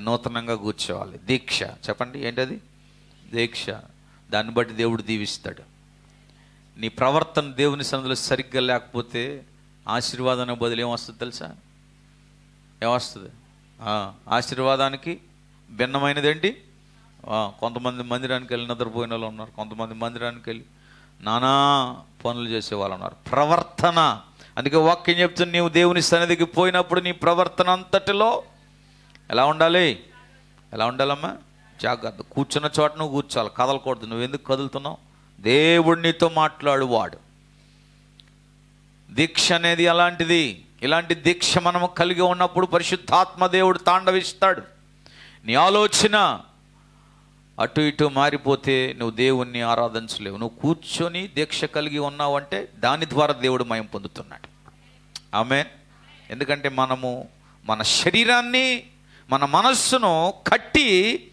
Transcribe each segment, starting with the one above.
నేను నూతనంగా కూర్చోవాలి. దీక్ష. చెప్పండి ఏంటది? దీక్ష. దాన్ని బట్టి దేవుడు దీవిస్తాడు. నీ ప్రవర్తన దేవుని సన్నిధిలో సరిగ్గా లేకపోతే ఆశీర్వాదానికి బదులు ఏమొస్తుంది తెలుసా? ఏమొస్తుంది? ఆశీర్వాదానికి భిన్నమైనది ఏంటి కొంతమంది మందిరానికి వెళ్ళి నిద్రపోయిన వాళ్ళు ఉన్నారు. కొంతమంది మందిరానికి వెళ్ళి నానా పనులు చేసే వాళ్ళు ఉన్నారు. ప్రవర్తన. అందుకే వాక్యం చెప్తుంది నీవు దేవుని సన్నిధికి పోయినప్పుడు నీ ప్రవర్తన అంతటిలో ఎలా ఉండాలి? ఎలా ఉండాలమ్మా? జాగ్రత్త. కూర్చున్న చోట నువ్వు కూర్చోవాలి. కదలకూడదు. నువ్వు ఎందుకు కదులుతున్నావు? దేవుడు నీతో మాట్లాడువాడు. దీక్ష అనేది అలాంటిది ఇలాంటి దీక్ష మనము కలిగి ఉన్నప్పుడు పరిశుద్ధాత్మ దేవుడు తాండవిస్తాడు. నీ ఆలోచన అటు ఇటు మారిపోతే నువ్వు దేవుణ్ణి ఆరాధించలేవు. నువ్వు కూర్చొని దీక్ష కలిగి ఉన్నావంటే దాని ద్వారా దేవుడు మయం పొందుతున్నాడు. ఆమె ఎందుకంటే మనము మన శరీరాన్ని మన మనస్సును కట్టి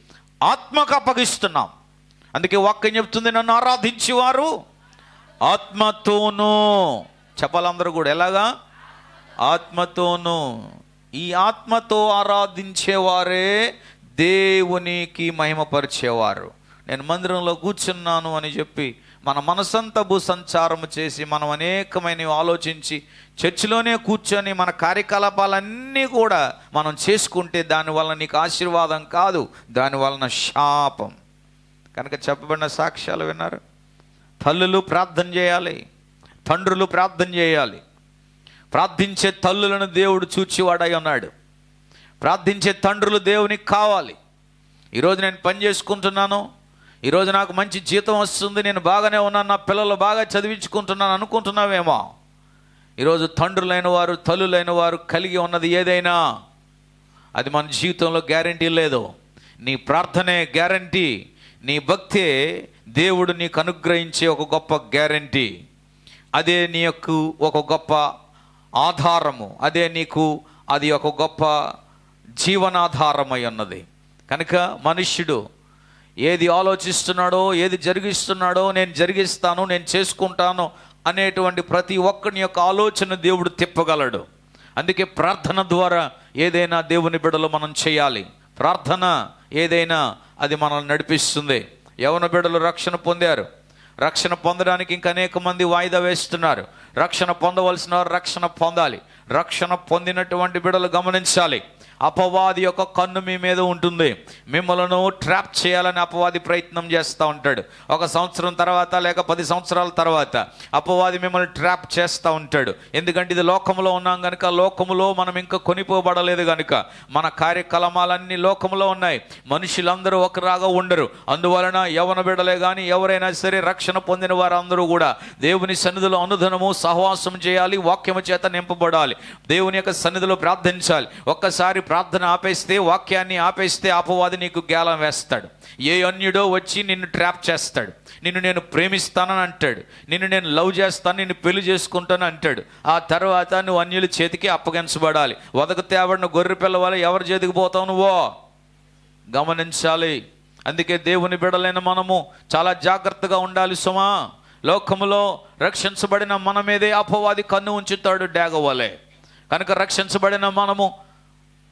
ఆత్మకు అప్పగిస్తున్నాం. అందుకే వాక్యం చెప్తుంది నన్ను ఆరాధించేవారు ఆత్మతోనూ. చెప్పాలందరూ కూడా ఎలాగా? ఆత్మతోనూ. ఈ ఆత్మతో ఆరాధించేవారే దేవునికి మహిమపరిచేవారు. నేను మందిరంలో కూర్చున్నాను అని చెప్పి మన మనసంతా భూసంచారము చేసి మనం అనేకమైనవి ఆలోచించి చర్చిలోనే కూర్చొని మన కార్యకలాపాలన్నీ కూడా మనం చేసుకుంటే దానివల్ల నీకు ఆశీర్వాదం కాదు దానివలన శాపం. కనుక చెప్పబడిన సాక్ష్యాలు విన్నారు. తల్లులు ప్రార్థన చేయాలి తండ్రులు ప్రార్థన చేయాలి. ప్రార్థించే తల్లులను దేవుడు చూచివాడై ఉన్నాడు. ప్రార్థించే తండ్రులు దేవునికి కావాలి. ఈరోజు నేను పని చేసుకుంటున్నాను ఈరోజు నాకు మంచి జీతం వస్తుంది నేను బాగానే ఉన్నాను నా పిల్లలు బాగా చదివించుకుంటున్నాను అనుకుంటున్నావేమో. ఈరోజు తండ్రులైన వారు తల్లులైన వారు కలిగి ఉన్నది ఏదైనా అది మన జీవితంలో గ్యారంటీ లేదు. నీ ప్రార్థనే గ్యారంటీ నీ భక్తే దేవుడు నీకు అనుగ్రహించే ఒక గొప్ప గ్యారంటీ. అదే నీ యొక్క ఒక గొప్ప ఆధారము అదే నీకు అది ఒక గొప్ప జీవనాధారమై ఉన్నది. కనుక మనుష్యుడు ఏది ఆలోచిస్తున్నాడో ఏది జరిగిస్తున్నాడో నేను జరిగిస్తాను నేను చేసుకుంటాను అనేటువంటి ప్రతి ఒక్కని యొక్క ఆలోచన దేవుడు తిప్పగలడు. అందుకే ప్రార్థన ద్వారా ఏదైనా దేవుని బిడలు మనం చేయాలి. ప్రార్థన ఏదైనా అది మనల్ని నడిపిస్తుంది. యవన బిడలు రక్షణ పొందారు. రక్షణ పొందడానికి ఇంకా అనేక మంది వాయిదా వేస్తున్నారు. రక్షణ పొందవలసిన వారు రక్షణ పొందాలి. రక్షణ పొందినటువంటి బిడలు గమనించాలి. అపవాది యొక్క కన్ను మీ మీద ఉంటుంది. మిమ్మల్ని ట్రాప్ చేయాలని అపవాది ప్రయత్నం చేస్తూ ఉంటాడు. ఒక సంవత్సరం తర్వాత లేక పది సంవత్సరాల తర్వాత అపవాది మిమ్మల్ని ట్రాప్ చేస్తూ ఉంటాడు. ఎందుకంటే ఇది లోకంలో ఉన్నాం కనుక లోకములో మనం ఇంకా కొనిపోబడలేదు కనుక మన కార్యక్రమాలన్నీ లోకంలో ఉన్నాయి. మనుషులందరూ ఒకరాగా ఉండరు. అందువలన యవన బిడలే కానీ ఎవరైనా సరే రక్షణ పొందిన వారందరూ కూడా దేవుని సన్నిధిలో అనుధనము సహవాసం చేయాలి వాక్యము చేత నింపబడాలి. దేవుని యొక్క సన్నిధిలో ప్రార్థించాలి. ఒక్కసారి ప్రార్థన ఆపేస్తే వాక్యాన్ని ఆపేస్తే అపవాది నీకు గేలం వేస్తాడు. ఏ అన్యుడో వచ్చి నిన్ను ట్రాప్ చేస్తాడు. నిన్ను నేను ప్రేమిస్తానని అంటాడు. నిన్ను నేను లవ్ చేస్తాను నిన్ను పెళ్ళి చేసుకుంటాను అంటాడు. ఆ తర్వాత నువ్వు అన్యుల చేతికి అప్పగించబడాలి. వదకు తేవడిన గొర్రె పిల్లవాళ్ళు ఎవరి చేతికి పోతావు నువ్వో? గమనించాలి. అందుకే దేవుని బిడలైన మనము చాలా జాగ్రత్తగా ఉండాలి సుమా. లోకములో రక్షించబడిన మనమేదే అపవాది కన్ను ఉంచుతాడు డేగవలే కనుక రక్షించబడిన మనము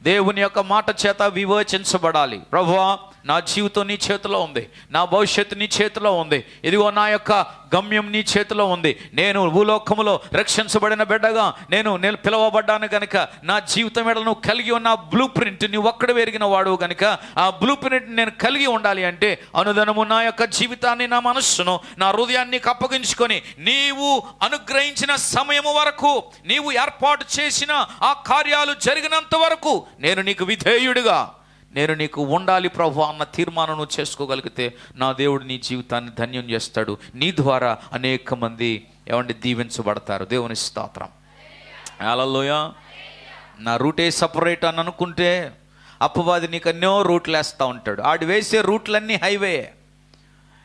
దేవుని యొక్క మాట చేత వివేచించబడాలి. ప్రభువా నా జీవితం నీ చేతిలో ఉంది. నా భవిష్యత్తు నీ చేతిలో ఉంది. ఇదిగో నా యొక్క గమ్యం నీ చేతిలో ఉంది. నేను భూలోకములో రక్షించబడిన బిడ్డగా నేను నేను పిలువబడ్డాను కనుక నా జీవితం మీద నువ్వు కలిగి ఉన్న బ్లూ ప్రింట్ నువ్వు ఒక్కడ పెరిగిన వాడు కనుక ఆ బ్లూ ప్రింట్ నేను కలిగి ఉండాలి అంటే అనుదనము నా యొక్క జీవితాన్ని నా మనస్సును నా హృదయాన్ని అప్పగించుకొని నీవు అనుగ్రహించిన సమయము వరకు నీవు ఏర్పాటు చేసిన ఆ కార్యాలు జరిగినంత వరకు నేను నీకు విధేయుడిగా నేను నీకు ఉండాలి ప్రభు అన్న తీర్మానం చేసుకోగలిగితే నా దేవుడు నీ జీవితాన్ని ధన్యం చేస్తాడు. నీ ద్వారా అనేక మంది ఏమంటే దీవించబడతారు. దేవుని స్తోత్రం. అలలోయ నా రూటే సపరేట్ అని అనుకుంటే అప్పవాది నీకు ఎన్నో రూట్లు వేస్తూ ఉంటాడు. ఆడు వేసే రూట్లన్నీ హైవే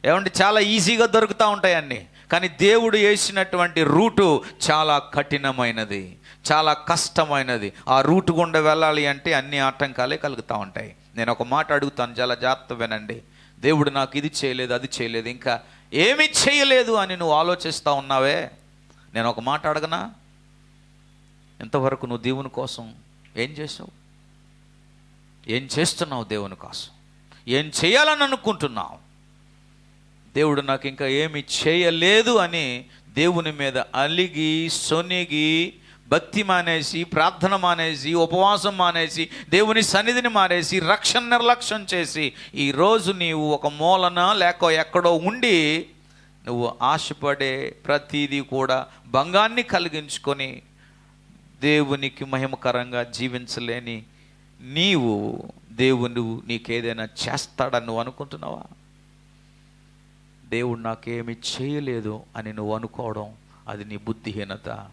ఏమంటే చాలా ఈజీగా దొరుకుతూ ఉంటాయి అన్నీ. కానీ దేవుడు వేసినటువంటి రూటు చాలా కఠినమైనది. చాలా కష్టమైనది. ఆ రూటు గుండా వెళ్ళాలి అంటే అన్ని ఆటంకాలే కలుగుతూ ఉంటాయి. నేను ఒక మాట అడుగుతాను చాలా జాగ్రత్త వినండి. దేవుడు నాకు ఇది చేయలేదు అది చేయలేదు ఇంకా ఏమి చేయలేదు అని నువ్వు ఆలోచిస్తూ ఉన్నావే? నేను ఒక మాట అడగనా? ఇంతవరకు నువ్వు దేవుని కోసం ఏం చేసావు ఏం చేస్తున్నావు దేవుని కోసం? ఏం చేయాలని అనుకుంటున్నావు? దేవుడు నాకు ఇంకా ఏమి చేయలేదు అని దేవుని మీద అలిగి సొనిగి భక్తి మానేసి ప్రార్థన మానేసి ఉపవాసం మానేసి దేవుని సన్నిధిని మానేసి రక్షణ నిర్లక్ష్యం చేసి ఈరోజు నీవు ఒక మూలన లేక ఎక్కడో ఉండి నువ్వు ఆశపడే ప్రతిదీ కూడా భంగాన్ని కలిగించుకొని దేవునికి మహిమకరంగా జీవించలేని నీవు దేవుడు నీకేదైనా చేస్తాడని నువ్వు అనుకుంటున్నావా? దేవుడు నాకేమి చేయలేదు అని నువ్వు అనుకోవడం అది నీ బుద్ధిహీనత.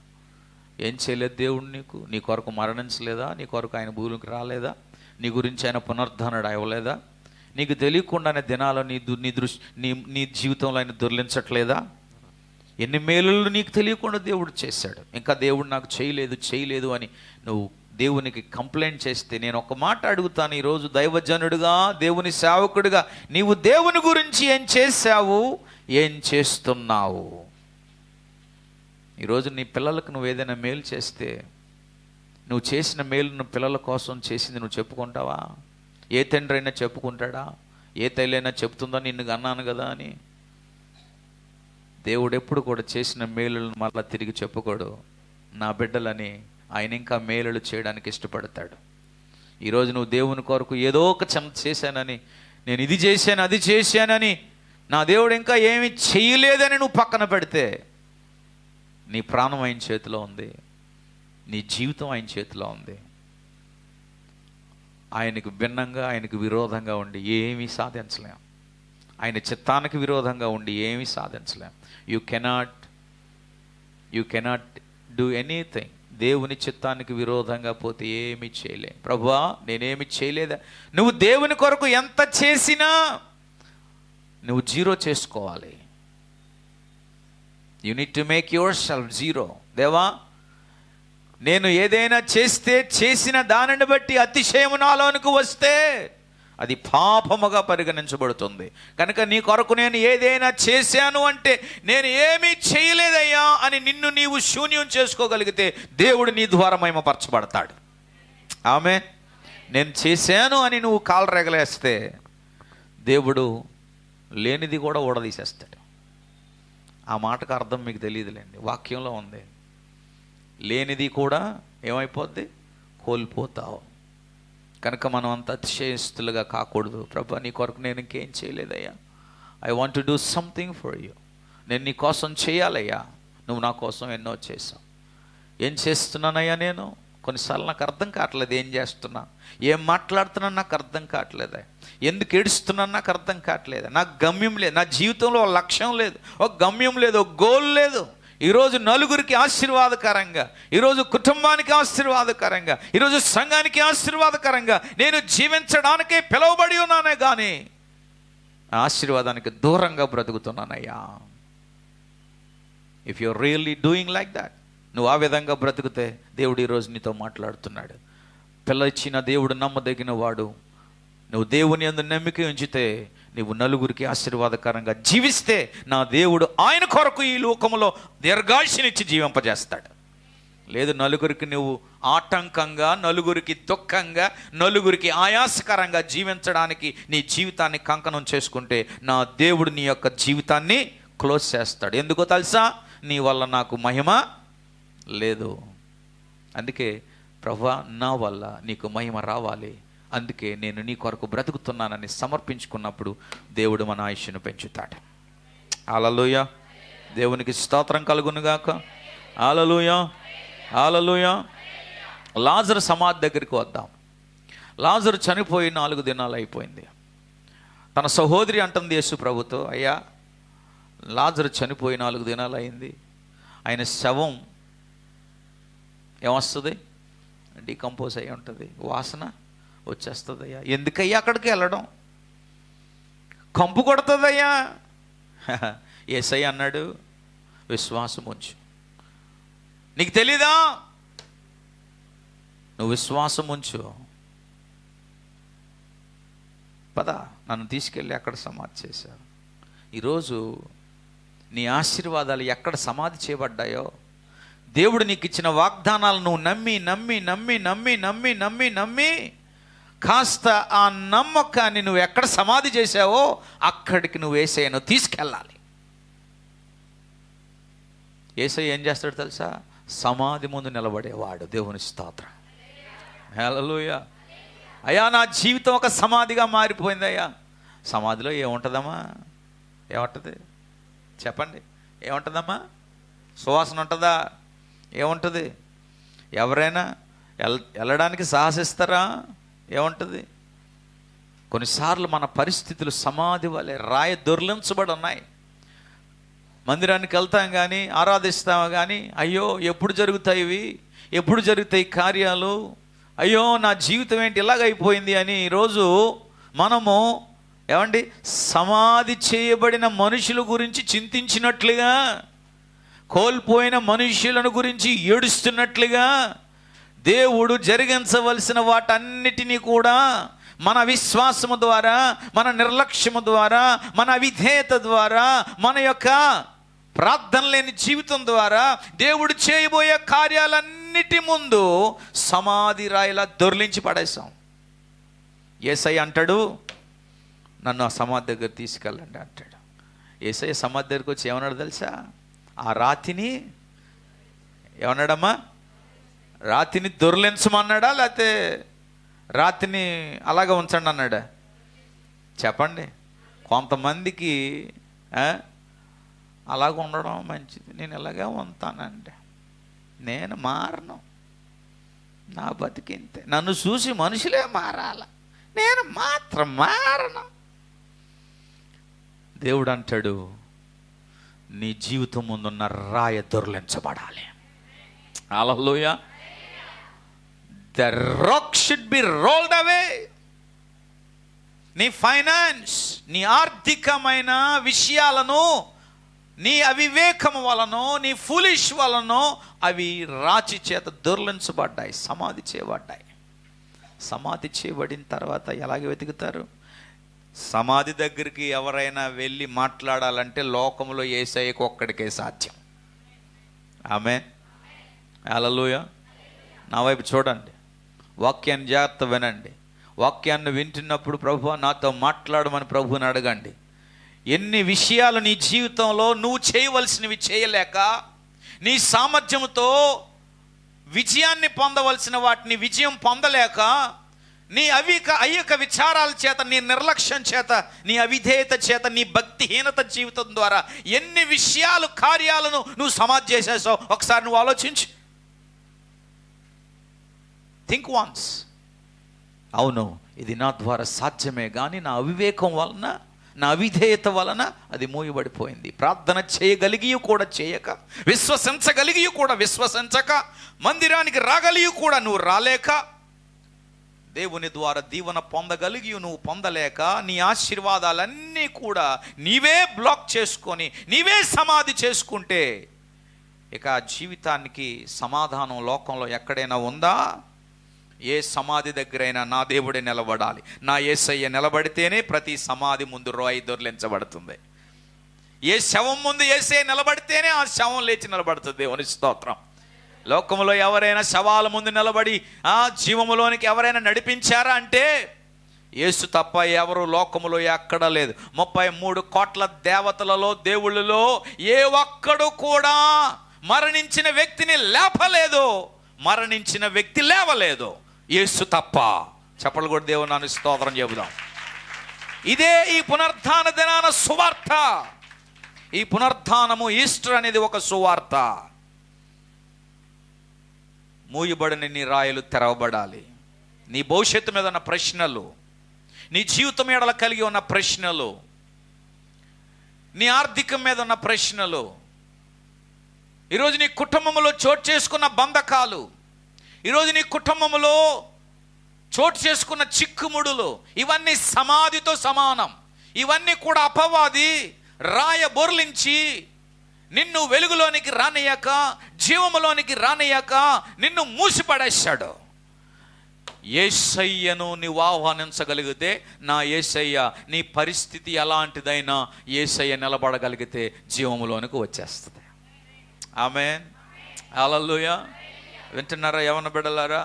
ఏం చేయలేదు దేవుడు నీకు? నీ కొరకు మరణించలేదా? నీ కొరకు ఆయన భూమికి రాలేదా? నీ గురించి ఆయన పునరుద్ధరణడు ఇవ్వలేదా నీకు తెలియకుండానే దినాలు నీ దు- నీ దృష్టి నీ నీ జీవితంలో ఆయన దొర్లించట్లేదా? ఎన్ని మేలులు నీకు తెలియకుండా దేవుడు చేశాడు. ఇంకా దేవుడు నాకు చేయలేదు చేయలేదు అని నువ్వు దేవునికి కంప్లైంట్ చేస్తే నేను ఒక మాట అడుగుతాను ఈరోజు దైవజనుడిగా దేవుని సేవకుడిగా నీవు దేవుని గురించి ఏం చేశావు? ఏం చేస్తున్నావు? ఈరోజు నీ పిల్లలకు నువ్వు ఏదైనా మేలు చేస్తే నువ్వు చేసిన మేలును పిల్లల కోసం చేసింది నువ్వు చెప్పుకుంటావా? ఏ తండ్రి అయినా చెప్పుకుంటాడా? ఏ తల్లి చెప్తుందా? నిన్ను అన్నాను కదా అని. దేవుడు ఎప్పుడు కూడా చేసిన మేలులను మళ్ళీ తిరిగి చెప్పుకోడు. నా బిడ్డలని ఆయన ఇంకా మేలులు చేయడానికి ఇష్టపడతాడు. ఈరోజు నువ్వు దేవుని కొరకు ఏదో ఒక చెంత చేశానని నేను ఇది చేశాను అది చేశానని నా దేవుడు ఇంకా ఏమి చేయలేదని నువ్వు పక్కన పెడితే నీ ప్రాణం ఆయన చేతిలో ఉంది. నీ జీవితం ఆయన చేతిలో ఉంది. ఆయనకు భిన్నంగా ఆయనకు విరోధంగా ఉండి ఏమీ సాధించలేం. ఆయన చిత్తానికి విరోధంగా ఉండి ఏమీ సాధించలేం. You cannot you cannot do anything దేవుని చిత్తానికి విరోధంగా పోతే ఏమి చేయలే. ప్రభువా నేనేమి చేయలేదా? నువ్వు దేవుని కొరకు ఎంత చేసినా నువ్వు జీరో చేసుకోవాలి. You need to make yourself zero దేవా నేను ఏదైనా చేస్తే చేసిన దానిని బట్టి అతిశయము నాలోనికి వస్తే అది పాపముగా పరిగణించబడుతుంది. కనుక నీ కొరకు నేను ఏదైనా చేశాను అంటే నేను ఏమీ చేయలేదయ్యా అని నిన్ను నీవు శూన్యం చేసుకోగలిగితే దేవుడు నీ ద్వారా మహిమపరచబడతాడు. ఆమె నేను చేశాను అని నువ్వు కాలు రెగలేస్తే దేవుడు లేనిది కూడా ఊడదీసేస్తాడు. ఆ మాటకు అర్థం మీకు తెలియదులేండి. వాక్యంలో ఉంది. లేనిది కూడా ఏమైపోద్ది? కోల్పోతావు. కనుక మనం అంత అతిశయస్తులుగా కాకూడదు. ప్రభా నీ కొరకు నేను ఇంకేం చేయలేదయ్యా. I want to do something for you నేను నీ కోసం చేయాలయ్యా. నువ్వు నా కోసం ఎన్నో చేసావు ఏం చేస్తున్నానయ్యా నేను? కొన్నిసార్లు నాకు అర్థం కావట్లేదు ఏం చేస్తున్నా. ఏం మాట్లాడుతున్నా నాకు అర్థం కావట్లేదా. ఎందుకు ఏడుస్తున్నా నాకు అర్థం కావట్లేదు. నాకు గమ్యం లేదు. నా జీవితంలో ఒక లక్ష్యం లేదు. ఒక గమ్యం లేదు. ఒక గోల్ లేదు. ఈరోజు నలుగురికి ఆశీర్వాదకరంగా ఈరోజు కుటుంబానికి ఆశీర్వాదకరంగా ఈరోజు సంఘానికి ఆశీర్వాదకరంగా నేను జీవించడానికే పిలువబడి ఉన్నానే కానీ ఆశీర్వాదానికి దూరంగా బ్రతుకుతున్నానయ్యా. If you really doing like that నువ్వు ఆ విధంగా బ్రతికితే దేవుడు ఈరోజు నీతో మాట్లాడుతున్నాడు. పిల్ల ఇచ్చిన దేవుడు నమ్మదగిన వాడు. నువ్వు దేవుని అందు నమ్మిక ఉంచితే నువ్వు నలుగురికి ఆశీర్వాదకరంగా జీవిస్తే నా దేవుడు ఆయన కొరకు ఈ లోకములో దీర్ఘాయుషనిచ్చి జీవింపజేస్తాడు. లేదు నలుగురికి నువ్వు ఆటంకంగా నలుగురికి దుఃఖంగా నలుగురికి ఆయాసకరంగా జీవించడానికి నీ జీవితాన్ని కంకణం చేసుకుంటే నా దేవుడు నీ యొక్క జీవితాన్ని క్లోజ్ చేస్తాడు. ఎందుకో తెలుసా? నీ వల్ల నాకు మహిమ లేదు. అందుకే ప్రభా నా వల్ల నీకు మహిమ రావాలి. అందుకే నేను నీ కొరకు బ్రతుకుతున్నానని సమర్పించుకున్నప్పుడు దేవుడు మన ఆయుష్ను పెంచుతాడు. ఆలలోయ దేవునికి స్తోత్రం కలుగునుగాక ఆలలోయ ఆలలోయ లాజరు సమాధి దగ్గరికి వద్దాం. లాజరు చనిపోయి నాలుగు దినాలు అయిపోయింది. తన సహోదరి అంటుంది యేసు ప్రభుతో అయ్యా లాజరు చనిపోయి నాలుగు దినాలు అయింది. ఆయన శవం ఏమొస్తుంది? డికంపోజ్ అయి ఉంటుంది. వాసన వచ్చేస్తుందయ్యా. ఎందుకయ్యా అక్కడికి వెళ్ళడం? కంపు కొడుతుందయ్యా. ఎస్ఐ అన్నాడు విశ్వాసం ఉంచు. నీకు తెలీదా? నువ్వు విశ్వాసం ఉంచు. పద నన్ను తీసుకెళ్ళి అక్కడ సమాధి చేశారు. ఈరోజు నీ ఆశీర్వాదాలు ఎక్కడ సమాధి చేయబడ్డాయో దేవుడు నీకు ఇచ్చిన వాగ్దానాలు నువ్వు నమ్మి నమ్మి నమ్మి నమ్మి నమ్మి నమ్మి నమ్మి కాస్త ఆ నమ్మకాన్ని నువ్వు ఎక్కడ సమాధి చేసావో అక్కడికి నువ్వు ఏసయ్యను తీసుకెళ్ళాలి. ఏసయ్య ఏం చేస్తాడు తెలుసా? సమాధి ముందు నిలబడేవాడు. దేవుని స్తోత్రం. హలోయ అయ్యా నా జీవితం ఒక సమాధిగా మారిపోయింది అయ్యా సమాధిలో ఏముంటుందమ్మా? ఏముంటుంది? చెప్పండి. ఏముంటుందమ్మా? సువాసన ఉంటుందా? ఏముంటుంది? ఎవరైనా ఎల్ వెళ్ళడానికి సాహసిస్తారా? ఏముంటుంది? కొన్నిసార్లు మన పరిస్థితులు సమాధి వలె రాయ దొర్లించబడి ఉన్నాయి మందిరానికి వెళ్తాం కానీ ఆరాధిస్తాం కానీ అయ్యో ఎప్పుడు జరుగుతాయి ఇవి? ఎప్పుడు జరుగుతాయి కార్యాలు? అయ్యో నా జీవితం ఏంటి ఇలాగైపోయింది అని ఈరోజు మనము ఏమండి సమాధి చేయబడిన మనుషుల గురించి చింతించినట్లుగా కోల్పోయిన మనుష్యులను గురించి ఏడుస్తున్నట్లుగా దేవుడు జరిగించవలసిన వాటన్నిటినీ కూడా మన విశ్వాసము ద్వారా మన నిర్లక్ష్యము ద్వారా మన విధేయత ద్వారా మన యొక్క ప్రార్థన లేని జీవితం ద్వారా దేవుడు చేయబోయే కార్యాలన్నిటి ముందు సమాధి రాయిలా దొర్లించి పడేశాం. ఏసై అంటాడు నన్ను ఆ సమాధి దగ్గర తీసుకెళ్ళండి అంటాడు. ఏసై సమాధి దగ్గరికి వచ్చి ఏమన్నాడు తెలుసా? ఆ రాతిని ఏమన్నాడమ్మా? రాతిని దొర్లించమన్నాడా లేకపోతే రాతిని అలాగ ఉంచండి అన్నాడా? చెప్పండి. కొంతమందికి అలాగ ఉండడం మంచిది. నేను ఇలాగే ఉంటానండి. నేను మారను. నా బతికింతే నన్ను చూసి మనుషులే మారాల. నేను మాత్రం మారను. దేవుడు అంటాడు నీ జీవితం ముందున్న రాయ దొర్లించబడాలి. అలహలోయ the rock should be rolled away నీ ఫైనాన్స్ నీ ఆర్థికమైన విషయాలను నీ అవివేకం వలనో నీ ఫులిష్ వలనో అవి రాచి చేత దొర్లించబడ్డాయి సమాధి చేయబడ్డాయి. సమాధి చేయబడిన తర్వాత ఎలాగ వెతుకుతారు? సమాధి దగ్గరికి ఎవరైనా వెళ్ళి మాట్లాడాలంటే లోకంలో ఏసఐకి ఒక్కడికే సాధ్యం. ఆమె అలలోయ నా వైపు చూడండి. వాక్యాన్ని జాగ్రత్త వినండి. వాక్యాన్ని వింటున్నప్పుడు ప్రభు నాతో మాట్లాడమని ప్రభుని అడగండి. ఎన్ని విషయాలు నీ జీవితంలో నువ్వు చేయవలసినవి చేయలేక నీ సామర్థ్యంతో విజయాన్ని పొందవలసిన వాటిని విజయం పొందలేక నీ అవిక అయ్యక విచారాల చేత నీ నిర్లక్ష్యం చేత నీ అవిధేయత చేత నీ భక్తిహీనత జీవితం ద్వారా ఎన్ని విషయాలు కార్యాలను నువ్వు సమాజ్ చేసేసావు ఒకసారి నువ్వు ఆలోచించు. థింక్ వాన్స్ అవును ఇది నా ద్వారా సాధ్యమే కానీ నా అవివేకం వలన నా అవిధేయత వలన అది మూయబడిపోయింది. ప్రార్థన చేయగలిగి కూడా చేయక విశ్వసించగలిగి కూడా విశ్వసించక మందిరానికి రాగలిగి కూడా నువ్వు రాలేక దేవుని ద్వారా దీవెన పొందగలిగి నువ్వు పొందలేక నీ ఆశీర్వాదాలన్నీ కూడా నీవే బ్లాక్ చేసుకొని నీవే సమాధి చేసుకుంటే ఇక జీవితానికి సమాధానం లోకంలో ఎక్కడైనా ఉందా? ఏ సమాధి దగ్గరైనా నా దేవుడే నిలబడాలి. నా ఏసయ్య నిలబడితేనే ప్రతి సమాధి ముందు రోయి దొర్లించబడుతుంది. ఏ శవం ముందు ఏసే నిలబడితేనే ఆ శవం లేచి నిలబడుతుంది దేవుని స్తోత్రం. లోకంలో ఎవరైనా శవాల ముందు నిలబడి ఆ జీవములోనికి ఎవరైనా నడిపించారా? అంటే యేసు తప్ప ఎవరు లోకములో ఎక్కడ లేదు. ముప్పై మూడు కోట్ల దేవతలలో దేవుళ్ళలో ఏ ఒక్కడు కూడా మరణించిన వ్యక్తిని లేపలేదు. మరణించిన వ్యక్తి లేవలేదు. యేసు తప్ప. చెప్పలు కూడా దేవుని నన్ను స్తోత్రం చెబుదాం. ఇదే ఈ పునర్ధాన దినాన సువార్త. ఈ పునర్ధానము ఈస్టర్ అనేది ఒక సువార్త. మూయబడిన నీ రాయలు తెరవబడాలి. నీ భవిష్యత్తు మీద ఉన్న ప్రశ్నలు నీ జీవితం ఎడల కలిగి ఉన్న ప్రశ్నలు నీ ఆర్థికం మీద ఉన్న ప్రశ్నలు ఈరోజు నీ కుటుంబంలో చోటు చేసుకున్న బంధకాలు ఈరోజు నీ కుటుంబంలో చోటు చేసుకున్న చిక్కుముడులు ఇవన్నీ సమాధితో సమానం. ఇవన్నీ కూడా అపవాది రాయ బొర్లించి నిన్ను వెలుగులోనికి రానియక జీవములోనికి రానయ్యాక నిన్ను మూసిపడేశాడు. ఏసయ్యను నీవు ఆహ్వానించగలిగితే నా ఏసయ్య నీ పరిస్థితి ఎలాంటిదైనా ఏసయ్య నిలబడగలిగితే జీవములోనికి వచ్చేస్తుంది. ఆమె అలల్లుయ వింటున్నారా యవన బిడలారా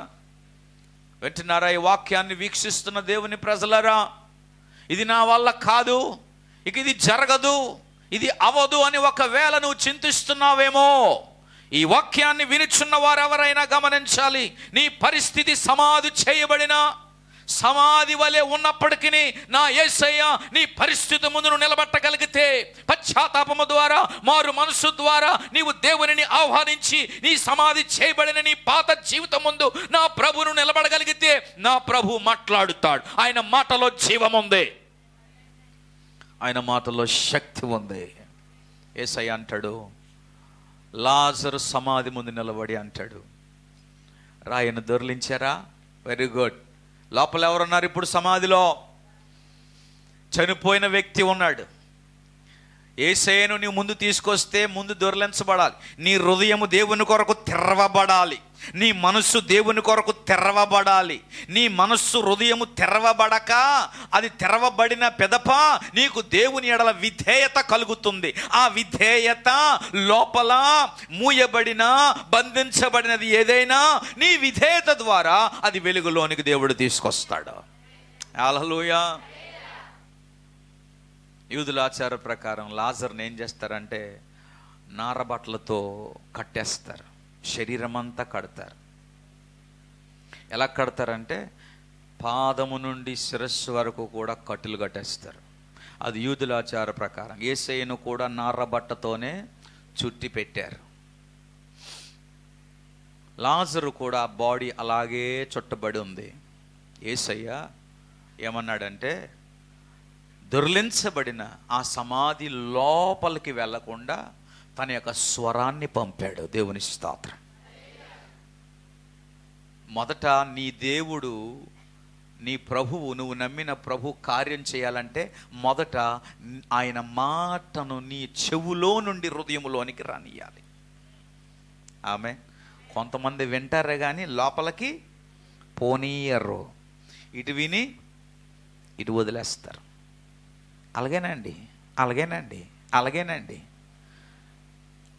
వింటున్నారా ఈ వాక్యాన్ని వీక్షిస్తున్న దేవుని ప్రజలరా? ఇది నా వల్ల కాదు ఇక ఇది జరగదు ఇది అవదు అని ఒకవేళ నువ్వు చింతిస్తున్నావేమో? ఈ వాక్యాన్ని వినుచున్న వారెవరైనా గమనించాలి. నీ పరిస్థితి సమాధి చేయబడిన సమాధి వలె ఉన్నప్పటికీ నా యేసయ్య నీ పరిస్థితి ముందును నిలబెట్టగలిగితే నిలబట్టగలిగితే పశ్చాత్తాపము ద్వారా మారు మనసు ద్వారా నీవు దేవునిని ఆహ్వానించి నీ సమాధి చేయబడిన నీ పాత జీవితం ముందు నా ప్రభును నిలబడగలిగితే నా ప్రభు మాట్లాడుతాడు. ఆయన మాటలో జీవం ఉంది. ఆయన మాటలో శక్తి ఉంది. ఏసయ్య అంటాడు లాజరు సమాధి ముందు నిలబడి అంటాడు. రాయను దొరిలించారా? వెరీ గుడ్ లోపల ఎవరున్నారు ఇప్పుడు సమాధిలో? చనిపోయిన వ్యక్తి ఉన్నాడు. ఏసైను నీ ముందు తీసుకొస్తే ముందు దొరలించబడాలి. నీ హృదయము దేవుని కొరకు తెరవబడాలి. నీ మనస్సు దేవుని కొరకు తెరవబడాలి. నీ మనస్సు హృదయము తెరవబడక అది తెరవబడిన పెదప నీకు దేవుని ఎడల విధేయత కలుగుతుంది. ఆ విధేయత లోపల మూయబడిన బంధించబడినది ఏదైనా నీ విధేయత ద్వారా అది వెలుగులోనికి దేవుడు తీసుకొస్తాడు. అలహలుయా యూదుల ఆచార ప్రకారం లాజర్ని ఏం చేస్తారంటే నారబట్టలతో కట్టేస్తారు. శరీరం అంతా కడతారు. ఎలా కడతారంటే పాదము నుండి శిరస్సు వరకు కూడా కట్టులు కట్టేస్తారు. అది యూదుల ఆచార ప్రకారం. ఏసైను కూడా నారబట్టతోనే చుట్టి పెట్టారు. లాజరు కూడా బాడీ అలాగే చుట్టబడి ఉంది. ఏసయ్య ఏమన్నాడంటే దొర్లించబడిన ఆ సమాధి లోపలికి వెళ్ళకుండా తన యొక్క స్వరాన్ని పంపాడు దేవుని స్తోత్రం. మొదట నీ దేవుడు నీ ప్రభువు నువ్వు నమ్మిన ప్రభు కార్యం చేయాలంటే మొదట ఆయన మాటను నీ చెవులో నుండి హృదయంలోనికి రానియాలి ఆమె కొంతమంది వింటారే కానీ లోపలికి పోనీయరు. ఇటు విని ఇటు వదిలేస్తారు. అలాగేనండి అలాగేనండి అలాగేనండి.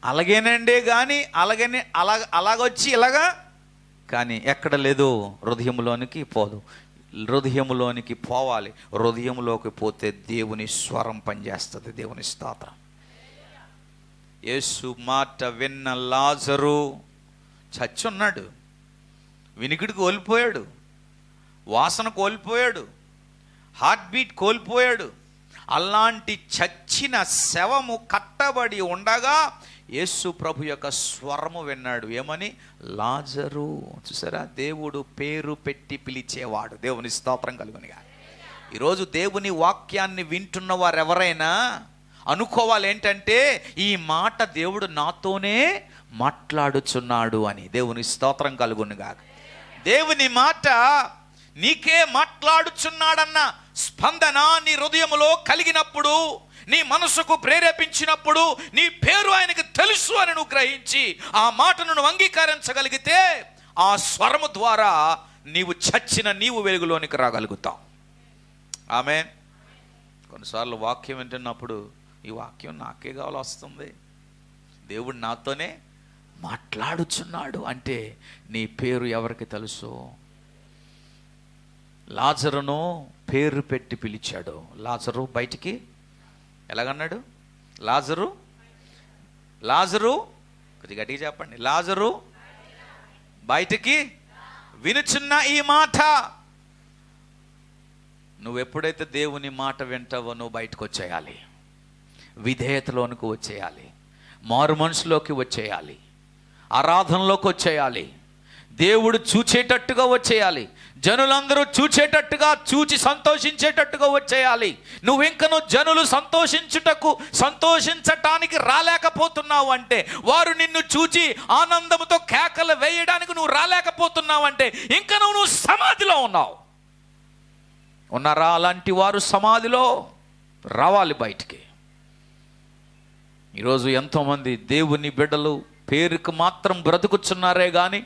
అలాగేనండి కానీ అలాగనే అలాగ అలాగొచ్చి ఇలాగా? కానీ ఎక్కడ లేదు హృదయంలోనికి పోదు. హృదయంలోనికి పోవాలి. హృదయంలోకి పోతే దేవుని స్వరం పనిచేస్తుంది దేవుని స్తోత్రం. యేసు మాట విన్న లాజరు చచ్చున్నాడు. వినికిడి కోల్పోయాడు. వాసన కోల్పోయాడు. హార్ట్ బీట్ కోల్పోయాడు. అలాంటి చచ్చిన శవము కట్టబడి ఉండగా యేసు ప్రభు యొక్క స్వరము విన్నాడు. ఏమని? లాజరు. చూసారా? దేవుడు పేరు పెట్టి పిలిచేవాడు. దేవుని స్తోత్రం కలుగునిగా. ఈరోజు దేవుని వాక్యాన్ని వింటున్న వారు ఎవరైనా అనుకోవాలి ఏంటంటే ఈ మాట దేవుడు నాతోనే మాట్లాడుచున్నాడు అని. దేవుని స్తోత్రం కలుగునుగా. దేవుని మాట నీకే మాట్లాడుచున్నాడన్న స్పందన నీ హృదయములో కలిగినప్పుడు నీ మనసుకు ప్రేరేపించినప్పుడు నీ పేరు ఆయనకు తెలుసు అని నువ్వు గ్రహించి ఆ మాటను నువ్వు అంగీకరించగలిగితే ఆ స్వరము ద్వారా నీవు చచ్చిన నీవు వెలుగులోనికి రాగలుగుతావు. ఆమె కొన్నిసార్లు వాక్యం వింటున్నప్పుడు ఈ వాక్యం నాకే కావాలి వస్తుంది. దేవుడు నాతోనే మాట్లాడుచున్నాడు అంటే నీ పేరు ఎవరికి తెలుసు? లాజరును పేరు పెట్టి పిలిచాడు. లాజరు బయటికి ఎలాగన్నాడు? లాజరు? లాజరు? కొద్దిగా గట్టిగా చెప్పండి. లాజరు? బయటికి వినుచున్న ఈ మాట. నువ్వు ఎప్పుడైతే దేవుని మాట వింటావో నువ్వు బయటకు వచ్చేయాలి. విధేయతలోనికి వచ్చేయాలి. మారు మనసులోకి వచ్చేయాలి. ఆరాధనలోకి వచ్చేయాలి. దేవుడు చూచేటట్టుగా వచ్చేయాలి. జనులందరూ చూచేటట్టుగా చూచి సంతోషించేటట్టుగా వచ్చేయాలి. నువ్వు ఇంకను జనులు సంతోషించుటకు సంతోషించటానికి రాలేకపోతున్నావు అంటే వారు నిన్ను చూచి ఆనందంతో కేకలు వేయడానికి నువ్వు రాలేకపోతున్నావు అంటే ఇంకా నువ్వు నువ్వు సమాధిలో ఉన్నావు. ఉన్నారా అలాంటి వారు సమాధిలో? రావాలి బయటికి. ఈరోజు ఎంతోమంది దేవుని బిడ్డలు పేరుకు మాత్రం బ్రతుకుచున్నారే కానీ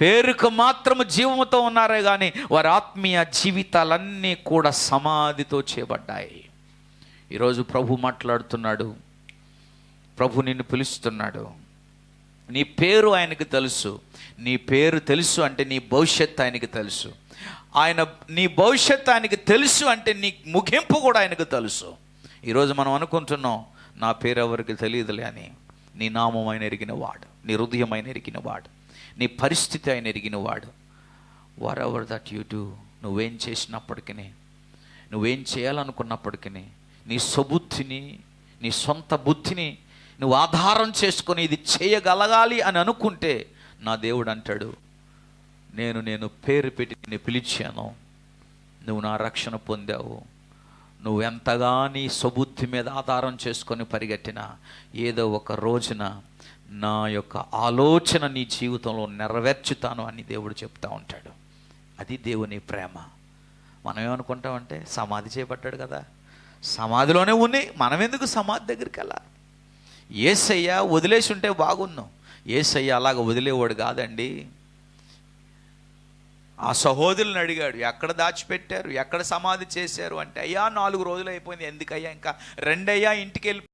పేరుకు మాత్రము జీవముతో ఉన్నారే కానీ వారి ఆత్మీయ జీవితాలన్నీ కూడా సమాధితో చేయబడ్డాయి. ఈరోజు ప్రభు మాట్లాడుతున్నాడు. ప్రభు నిన్ను పిలుస్తున్నాడు. నీ పేరు ఆయనకు తెలుసు. నీ పేరు తెలుసు అంటే నీ భవిష్యత్తు ఆయనకి తెలుసు. ఆయన నీ భవిష్యత్తు ఆయనకి తెలుసు అంటే నీ ముగింపు కూడా ఆయనకు తెలుసు. ఈరోజు మనం అనుకుంటున్నాం నా పేరు ఎవరికి తెలియదులే అని. నీ నామం అయిన ఎరిగిన వాడు. నీ హృదయం ఎరిగిన వాడు. నీ పరిస్థితి ఆయన ఎరిగిన వాడు whatever that you do నువ్వేం చేసినప్పటికీ నువ్వేం చేయాలనుకున్నప్పటికీ నీ స్వబుద్ధిని నీ సొంత బుద్ధిని నువ్వు ఆధారం చేసుకొని ఇది చేయగలగాలి అని అనుకుంటే నా దేవుడు అంటాడు నేను నేను పేరు పెట్టి నేను పిలిచాను. నువ్వు నా రక్షణ పొందావు. నువ్వు ఎంతగా నీ స్వబుద్ధి మీద ఆధారం చేసుకొని పరిగెట్టినా ఏదో ఒక రోజున నా యొక్క ఆలోచన నీ జీవితంలో నెరవేర్చుతాను అని దేవుడు చెప్తా ఉంటాడు. అది దేవుని ప్రేమ. మనం ఏమనుకుంటామంటే సమాధి చేపట్టాడు కదా. సమాధిలోనే ఉన్నాయి మనం ఎందుకు సమాధి దగ్గరికి వెళ్ళాలి? ఏసయ్య వదిలేసి ఉంటే బాగున్నాం. ఏసయ్య అలాగ వదిలేవాడు కాదండి. ఆ సహోదరులను అడిగాడు ఎక్కడ దాచిపెట్టారు? ఎక్కడ సమాధి చేశారు? అంటే అయ్యా నాలుగు రోజులు అయిపోయింది. ఎందుకయ్యా? ఇంకా రెండయ్యా ఇంటికి వెళ్ళి